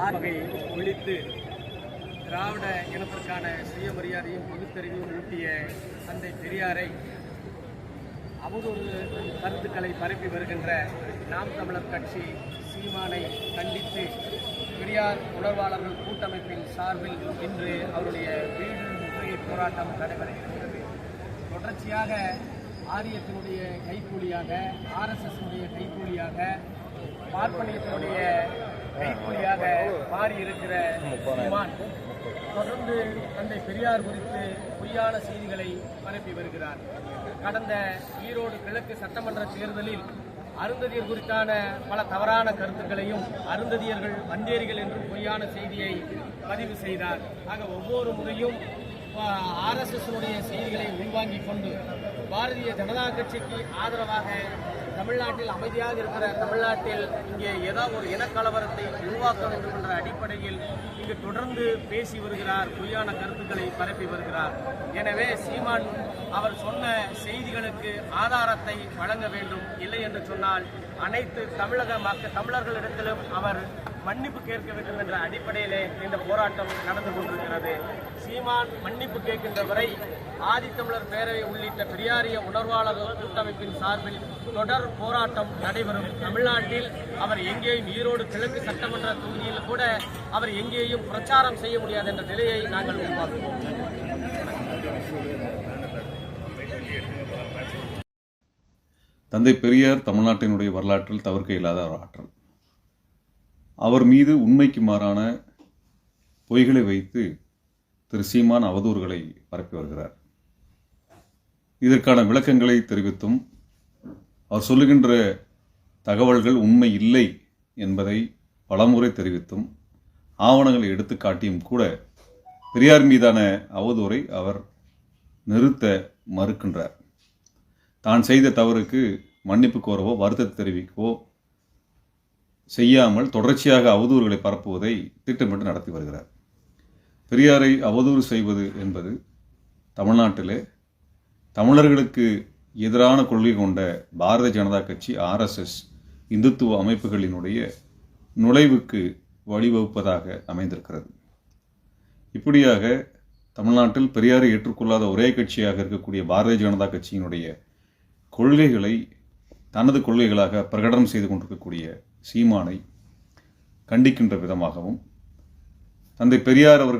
ஆர்வகை ஒழித்து திராவிட இனத்திற்கான சுயமரியாதையும் பகுத்தறிவையும் ஊட்டிய தந்தை பெரியாரை அவதூறு கருத்துக்களை பரப்பி வருகின்ற நாம் தமிழர் கட்சி சீமானை கண்டித்து பெரியார் உணர்வாளர்கள் கூட்டமைப்பின் சார்பில் இன்று அவருடைய வீடு முற்றுகை போராட்டம் நடைபெற இருக்கிறது தொடர்ச்சியாக ஆரியத்தினுடைய கைக்கூலியாக ஆர்எஸ்எஸ்னுடைய கைக்கூலியாக பார்ப்பனியத்தினுடைய மாறி இருக்கிற சீமான் தொடர்ந்து தந்தை பெரியார் குறித்து பொய்யான செய்திகளை பரப்பி வருகிறார். கடந்த ஈரோடு கிழக்கு சட்டமன்ற தேர்தலில் அருந்ததியர் குறித்தான பல தவறான கருத்துக்களையும் அருந்ததியர்கள் வந்தேரிகள் என்று பொய்யான செய்தியை பதிவு செய்தார். ஆக ஒவ்வொரு முறையும் ஆர்எஸ்எஸ்னுடைய செய்திகளை உள்வாங்கிக் கொண்டு பாரதிய ஜனதா கட்சிக்கு ஆதரவாக தமிழ்நாட்டில் அமைதியாக இருக்கிற தமிழ்நாட்டில் இங்கே ஏதாவது ஒரு இனக்கலவரத்தை உருவாக்க வேண்டும் என்ற அடிப்படையில் இங்கு தொடர்ந்து பேசி வருகிறார் பொய்யான கருத்துக்களை பரப்பி வருகிறார். எனவே சீமான் அவர் சொன்ன செய்திகளுக்கு ஆதாரத்தை வழங்க வேண்டும் இல்லை என்று சொன்னால் அனைத்து தமிழக மக்கள் தமிழர்களிடத்திலும் அவர் மன்னிப்பு கேட்க வேண்டும் என்ற அடிப்படையிலே இந்த போராட்டம் நடந்து கொண்டிருக்கிறது. சீமான் மன்னிப்பு கேட்கின்ற வரை ஆதித்தமிழர் பேரவை உள்ளிட்ட பெரியாரிய உணர்வாளர் கூட்டமைப்பின் சார்பில் தொடர் போராட்டம் நடைபெறும். தமிழ்நாட்டில் அவர் எங்கேயும் ஈரோடு கிழக்கு சட்டமன்ற தொகுதியில் கூட அவர் எங்கேயும் பிரச்சாரம் செய்ய முடியாது என்ற நிலையை நாங்கள் உருவாக்குவோம். தந்தை பெரியார் தமிழ்நாட்டினுடைய வரலாற்றில் தவிர்க்க இல்லாத ஒரு ஆற்றல். அவர் மீது உண்மைக்கு மாறான பொய்களை வைத்து திரு சீமான் அவதூறுகளை பரப்பி வருகிறார். இதற்கான விளக்கங்களை தெரிவித்தும் அவர் சொல்லுகின்ற தகவல்கள் உண்மை இல்லை என்பதை பலமுறை தெரிவித்தும் ஆவணங்களை எடுத்து காட்டியும் கூட பெரியார் மீதான அவதூறை அவர் நிறுத்த மறுக்கின்றார். தான் செய்த தவறுக்கு மன்னிப்பு கோரவோ வருத்தத்தை தெரிவிக்கவோ செய்யாமல் தொடர்ச்சியாக அவதூறுகளை பரப்புவதை திட்டமிட்டு நடத்தி வருகிறார். பெரியாரை அவதூறு செய்வது என்பது தமிழ்நாட்டிலே தமிழர்களுக்கு எதிரான கொள்கை கொண்ட பாரதிய ஜனதா கட்சி ஆர்எஸ்எஸ் இந்துத்துவ அமைப்புகளினுடைய நுழைவுக்கு வழிவகுப்பதாக அமைந்திருக்கிறது. இப்படியாக தமிழ்நாட்டில் பெரியாரை ஏற்றுக்கொள்ளாத ஒரே கட்சியாக இருக்கக்கூடிய பாரதிய ஜனதா கட்சியினுடைய கொள்கைகளை தனது கொள்கைகளாக பிரகடனம் செய்து கொண்டிருக்கக்கூடிய சீமானை கண்டிக்கின்ற விதமாகவும் தந்தை பெரியார் அவர்கள்